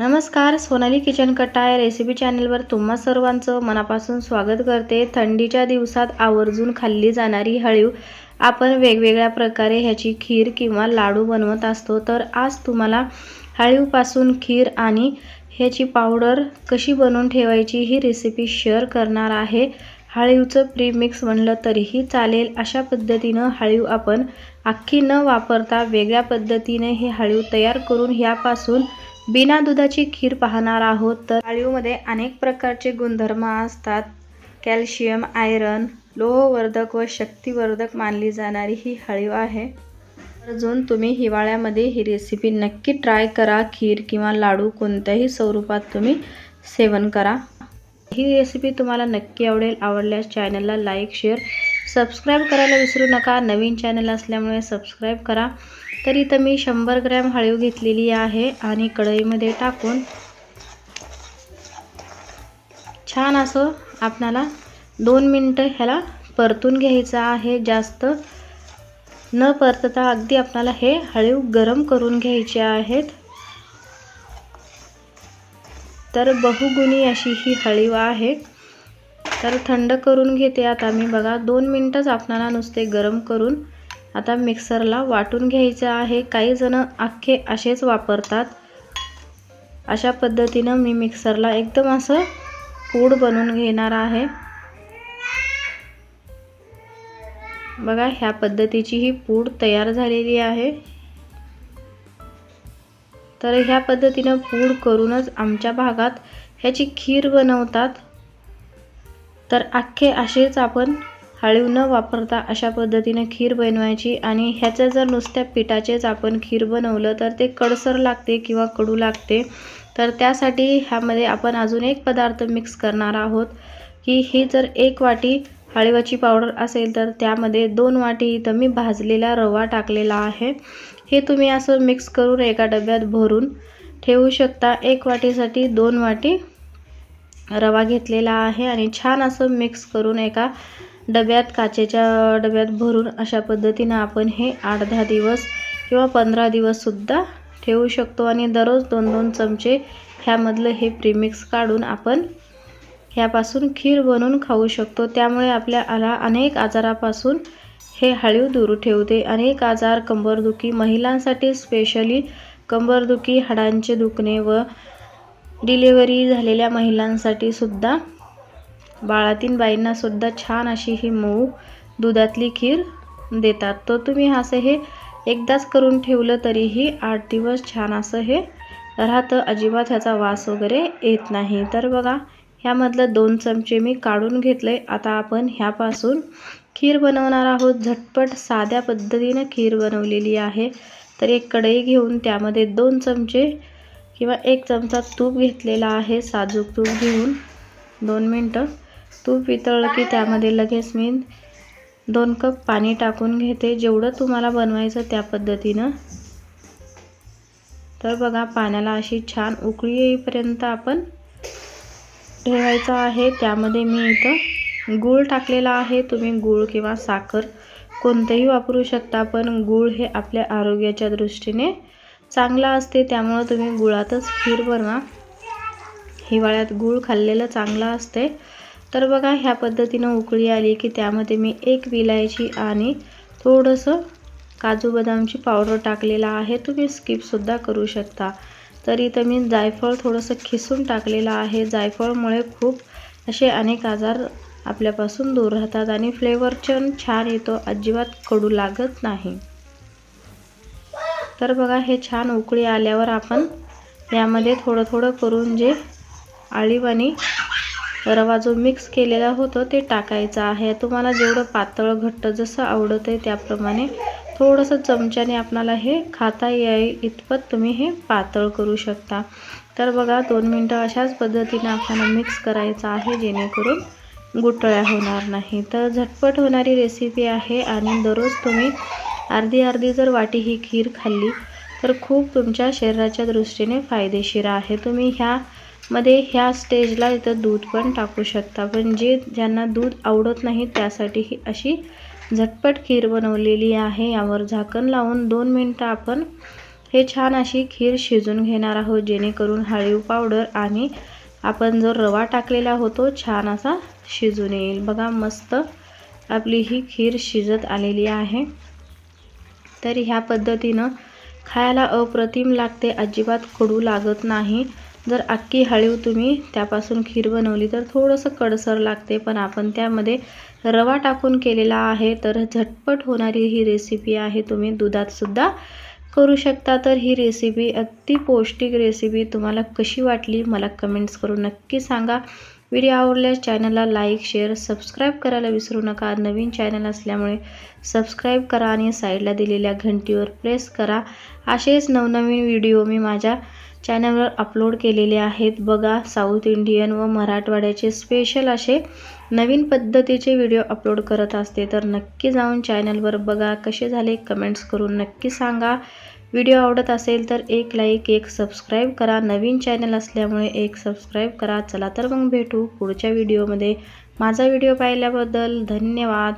नमस्कार सोनाली किचन कट्टा या रेसिपी चॅनलवर तुम्हा सर्वांचं मनापासून स्वागत करते. थंडीच्या दिवसात आवर्जून खाल्ली जाणारी हळीव आपण वेगवेगळ्या प्रकारे ह्याची खीर किंवा लाडू बनवत असतो. तर आज तुम्हाला हळीवपासून खीर आणि ह्याची पावडर कशी बनवून ठेवायची ही रेसिपी शेअर करणार आहे. हळीवचं प्रीमिक्स म्हणलं तरीही चालेल. अशा पद्धतीनं हळीव आपण अख्खी न वापरता वेगळ्या पद्धतीने हे हळीव तयार करून ह्यापासून बिना दुधाची खीर पाहणार आहोत तर डाळीमध्ये अनेक प्रकारचे गुणधर्म असतात. कॅल्शियम आयरन लोहवर्धक व शक्तिवर्धक मानली जाणारी ही हळीव आहे. अजून तुम्ही हिवाळ्यामध्ये ही रेसिपी नक्की ट्राय करा. खीर किंवा लाडू कोणत्याही स्वरूपात तुम्ही सेवन करा. ही रेसिपी तुम्हाला नक्की आवडेल आवडल्यास चॅनलला लाईक शेअर सबस्क्राईब करायला विसरू नका. नवीन चॅनल असल्यामुळे सबस्क्राईब करा. तर इथं मी शंभर ग्रॅम हळीव घेतलेली आहे आणि कढईमध्ये टाकून छान असं आपणाला दोन मिनटं ह्याला परतून घ्यायचं आहे. जास्त न परतता अगदी आपणाला हे हळीव गरम करून घ्यायचे आहेत. तर बहुगुणी अशी ही हळीव आहे. तर थंड करून घेते आता मी. बघा दोन मिनटंच आपणाला नुसते गरम करून आता मिक्सरला वाटून घ्यायचं आहे. काही जण अख्खे असेच वापरतात. अशा पद्धतीनं मी मिक्सरला एकदम असं पूड बनवून घेणार आहे. बघा ह्या पद्धतीची ही पूड तयार झालेली आहे. तर ह्या पद्धतीनं पूड करूनच आमच्या भागात ह्याची खीर बनवतात. तर अख्खे असेच आपण हळीव न वापरता अशा पद्धतीने खीर बनवायची आणि ह्याचं जर नुसत्या पिठाचेच आपण खीर बनवलं तर ते कडसर लागते किंवा कडू लागते. तर त्यासाठी ह्यामध्ये आपण अजून एक पदार्थ मिक्स करणार आहोत की ही जर एक वाटी हळीवाची पावडर असेल तर त्यामध्ये दोन वाटी इथं मी भाजलेला रवा टाकलेला आहे. हे तुम्ही असं मिक्स करून एका डब्यात भरून ठेवू शकता. एक वाटीसाठी दोन वाटी रवा घेतलेला आहे आणि छान असं मिक्स करून एका डब्यात काचेच्या डब्यात भरून अशा पद्धतीनं आपण हे आठ दहा दिवस किंवा पंधरा दिवससुद्धा ठेवू शकतो आणि दररोज दोन दोन चमचे ह्यामधलं हे प्रीमिक्स काढून आपण ह्यापासून खीर बनवून खाऊ शकतो. त्यामुळे आपल्याला अनेक आजारापासून हे हळीव दूर ठेवते. अनेक आजार कंबरदुखी महिलांसाठी स्पेशली कंबरदुखी हाडांचे दुखणे व डिलिव्हरी झालेल्या महिलांसाठी सुद्धा बाळातीन बाईंनासुद्धा छान अशी ही मऊ दुधातली खीर देतात. तर तुम्ही असं हे एकदाच करून ठेवलं तरीही आठ दिवस छान असं हे राहतं. अजिबात ह्याचा वास वगैरे येत नाही. तर बघा ह्यामधलं दोन चमचे मी काढून घेतले. आता आपण ह्यापासून खीर बनवणार आहोत. झटपट साध्या पद्धतीनं खीर बनवलेली आहे. तर एक कढई घेऊन त्यामध्ये दोन चमचे किंवा एक चमचा तूप घेतलेला आहे. साजूक तूप घेऊन दोन मिनटं तूप वितळलं की त्यामध्ये लगेच मी दोन कप पाणी टाकून घेते. जेवढं तुम्हाला बनवायचं त्या पद्धतीनं. तर बघा पाण्याला अशी छान उकळी येईपर्यंत आपण ठेवायचं आहे. त्यामध्ये मी इथं गूळ टाकलेला आहे. तुम्ही गूळ किंवा साखर कोणतेही वापरू शकता पण गूळ हे आपल्या आरोग्याच्या दृष्टीने चांगला असते. त्यामुळं तुम्ही गुळातच खीर बनवा. हिवाळ्यात गूळ खाल्लेलं चांगलं असते. तर बघा ह्या पद्धतीनं उकळी आली की त्यामध्ये मी एक विलायची आणि थोडंसं काजू बदामची पावडर टाकलेला आहे. तुम्ही स्किपसुद्धा करू शकता. तर इथं मी जायफळ थोडंसं खिसून टाकलेलं आहे. जायफळमुळे खूप असे अनेक आजार आपल्यापासून दूर राहतात आणि फ्लेवर छान छान येतो. अजिबात कडू लागत नाही. तर बघा हे छान उकळी आल्यावर आपण यामध्ये थोडं थोडं करून जे आळीवाणी रवा जो मिक्स केलेला होतो ते टाकायचं आहे. तुम्हाला जेवढं पातळ घट्ट जसं आवडत आहे त्याप्रमाणे थोडंसं चमच्याने आपणाला हे खाता येईल इतपत तुम्ही हे पातळ करू शकता. तर बघा दोन मिनटं अशाच पद्धतीने आपल्याला मिक्स करायचं आहे जेणेकरून गुटळ्या होणार नाही. तर झटपट होणारी रेसिपी आहे आणि दररोज तुम्ही अर्धी अर्धी जर वाटी ही खीर खाल्ली तर खूप तुमच्या शरीराच्या दृष्टीने फायदेशीर आहे. तुम्ही ह्या मध्ये ह्या स्टेजला इथं दूध पण टाकू शकता. पण जे ज्यांना दूध आवडत नाही त्यासाठी ही अशी झटपट खीर बनवलेली आहे. यावर झाकण लावून दोन मिनटं आपण हे छान अशी खीर शिजून घेणार आहोत. जेणेकरून हळीव पावडर आणि आपण जो रवा टाकलेला होतो छान असा शिजून येईल. बघा मस्त आपली ही खीर शिजत आलेली आहे. तर ह्या पद्धतीनं खायला अप्रतिम लागते. अजिबात कडू लागत नाही. जर अख्खी हळीव तुम्ही त्यापासून खीर बनवली तर थोडंसं कडसर लागते पण आपण त्यामध्ये रवा टाकून केलेला आहे तर झटपट होणारी ही रेसिपी आहे. तुम्ही दुधातसुद्धा करू शकता. तर ही रेसिपी अगदी पौष्टिक रेसिपी तुम्हाला कशी वाटली मला कमेंट्स करून नक्की सांगा. व्हिडिओ आवडल्यास चॅनलला लाईक शेअर सबस्क्राईब करायला विसरू नका. नवीन चॅनल असल्यामुळे सबस्क्राईब करा आणि साईडला दिलेल्या घंटीवर प्रेस करा. असेच नवनवीन व्हिडिओ मी माझ्या चॅनलवर अपलोड केलेले आहेत. बघा साऊथ इंडियन व मराठवाड्याचे स्पेशल असे नवीन पद्धतीचे व्हिडिओ अपलोड करत असते. तर नक्की जाऊन चॅनलवर बघा कसे झाले कमेंट्स करून नक्की सांगा. व्हिडिओ आवडत असेल तर एक लाईक एक सबस्क्राईब करा. नवीन चॅनल असल्यामुळे एक सबस्क्राईब करा. चला तर मग भेटू पुढच्या व्हिडिओमध्ये माझा व्हिडिओ पाहिल्याबद्दल धन्यवाद.